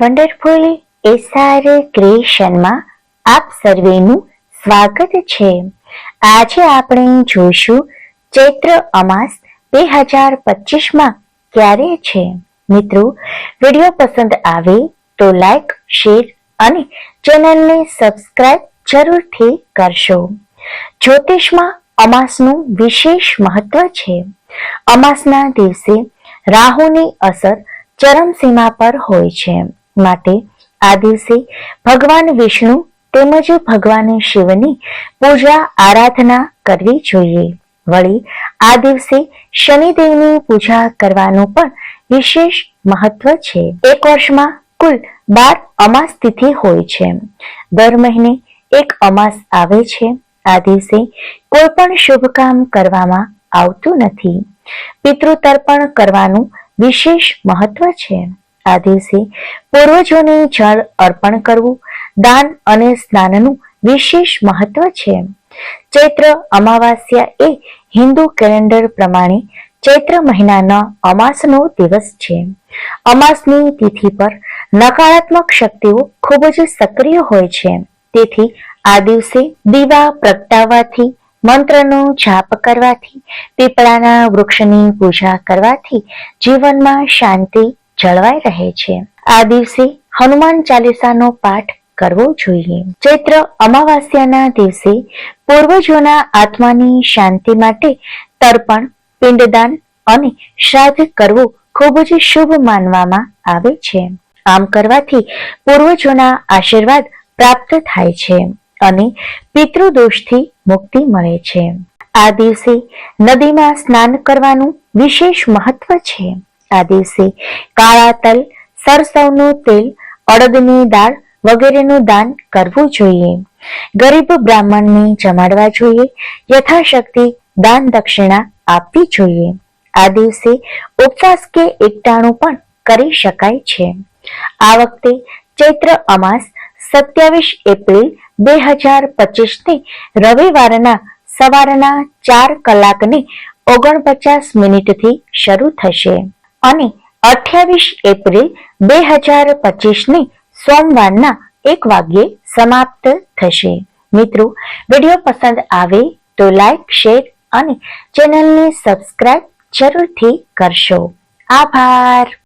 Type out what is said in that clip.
Wonderful SR ક્રિએશનમાં આપ સર્વેનું સ્વાગત છે. આજે આપણે જોઈશું ચૈત્ર અમાસ બે હજાર પચીસમાં ક્યારે છે. મિત્રો, વીડિયો પસંદ આવે તો લાઈક, શેર અને ચેનલને સબસ્ક્રાઇબ જરૂરથી કરશો. જ્યોતિષમાં અમાસનું વિશેષ મહત્વ છે. અમાસના દિવસે રાહુની અસર ચરમસીમા પર હોય છે. માટે આ દિવસે ભગવાન વિષ્ણુ તેમજ ભગવાન શિવની પૂજા આરાધના કરવી જોઈએ. વળી આ દિવસે શનિદેવની પૂજા કરવાનું પણ વિશેષ મહત્વ છે. એક વર્ષમાં કુલ બાર અમાસ તિથિ હોય છે. દર મહિને એક અમાસ આવે છે. આ દિવસે કોઈ પણ શુભ કામ કરવામાં આવતું નથી. પિતૃ તર્પણ કરવાનું વિશેષ મહત્વ છે. આ દિવસે પૂર્વજોને જળ અર્પણ કરવું, દાન અને સ્નાનનું વિશેષ મહત્વ છે. ચૈત્ર અમાવાસ્યા એ હિન્દુ કેલેન્ડર પ્રમાણે ચૈત્ર મહિનાના અમાસનો દિવસ છે. અમાસની તિથિ પર નકારાત્મક શક્તિઓ ખૂબ જ સક્રિય હોય છે. તેથી આ દિવસે દીવા પ્રગટાવવાથી, મંત્રનો જાપ કરવાથી, પીપળાના વૃક્ષની પૂજા કરવાથી જીવનમાં શાંતિ જળવાઈ રહે છે. આ દિવસે હનુમાન ચાલીસાનો પાઠ કરવો જોઈએ. ચૈત્ર અમાવાસ્યાના દિવસે પૂર્વજોના આત્માની શાંતિ માટે તર્પણ, પિંડદાન અને શ્રાદ્ધ કરવું ખૂબ જ શુભ માનવામાં આવે છે. આમ કરવાથી પૂર્વજોના આશીર્વાદ પ્રાપ્ત થાય છે અને પિતૃદોષથી મુક્તિ મળે છે. આ દિવસે નદીમાં સ્નાન કરવાનું વિશેષ મહત્વ છે. આ દિવસે કાળા તલ, સરસવનું તેલ, અડદની દાળ વગેરેનું દાન કરવું જોઈએ. ગરીબ બ્રાહ્મણને જમાડવા જોઈએ, યથાશક્તિ દાન દક્ષિણા આપવી જોઈએ. આ દિવસે ઉપવાસ કે એકટાણું પણ કરી શકાય છે. આ વખતે ચૈત્ર અમાસ સત્યાવીસ એપ્રિલ બે હજાર પચીસ ને રવિવારના સવારના ચાર કલાકને ઓગણપચાસ મિનિટથી શરૂ થશે. અને અઠ્યાવીસ એપ્રિલ બે હજાર પચીસ ને સોમવારના એક વાગ્યે સમાપ્ત થશે. મિત્રો, વીડિયો પસંદ આવે તો લાઈક, શેર અને ચેનલને સબસ્ક્રાઇબ જરૂરથી કરશો. આભાર.